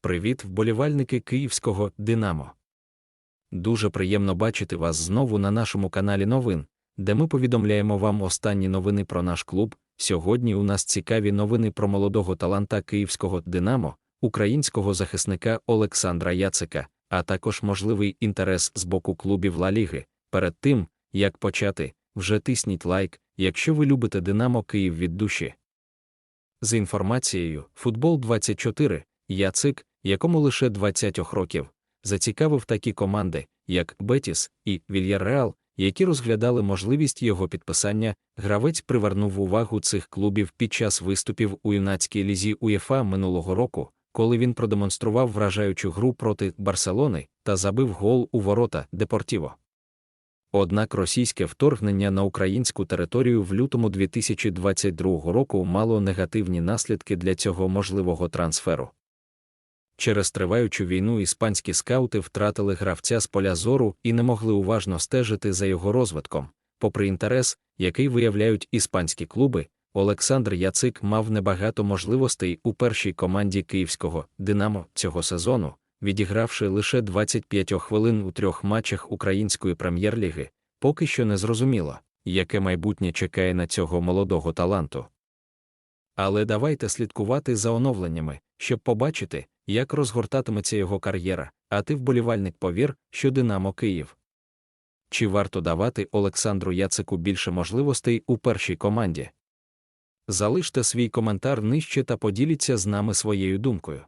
Привіт, вболівальники київського Динамо. Дуже приємно бачити вас знову на нашому каналі новин, де ми повідомляємо вам останні новини про наш клуб. Сьогодні у нас цікаві новини про молодого таланта київського Динамо, українського захисника Олександра Яцика, а також можливий інтерес з боку клубів Ла Ліги. Перед тим, як почати, вже тисніть лайк, якщо ви любите Динамо Київ від душі. З інформацією, футбол 24, Яцик, якому лише 20 років, зацікавив такі команди, як Бетіс і Вільярреал, які розглядали можливість його підписання. Гравець привернув увагу цих клубів під час виступів у юнацькій лізі УЄФА минулого року, коли він продемонстрував вражаючу гру проти Барселони та забив гол у ворота Депортіво. Однак російське вторгнення на українську територію в лютому 2022 року мало негативні наслідки для цього можливого трансферу. Через триваючу війну іспанські скаути втратили гравця з поля зору і не могли уважно стежити за його розвитком. Попри інтерес, який виявляють іспанські клуби, Олександр Яцик мав небагато можливостей у першій команді київського Динамо цього сезону, відігравши лише 25 хвилин у трьох матчах української прем'єр-ліги, поки що не зрозуміло, яке майбутнє чекає на цього молодого таланту. Але давайте слідкувати за оновленнями, щоб побачити, як розгортатиметься його кар'єра, а ти вболівальник повір, що Динамо Київ. Чи варто давати Олександру Яцику більше можливостей у першій команді? Залиште свій коментар нижче та поділіться з нами своєю думкою.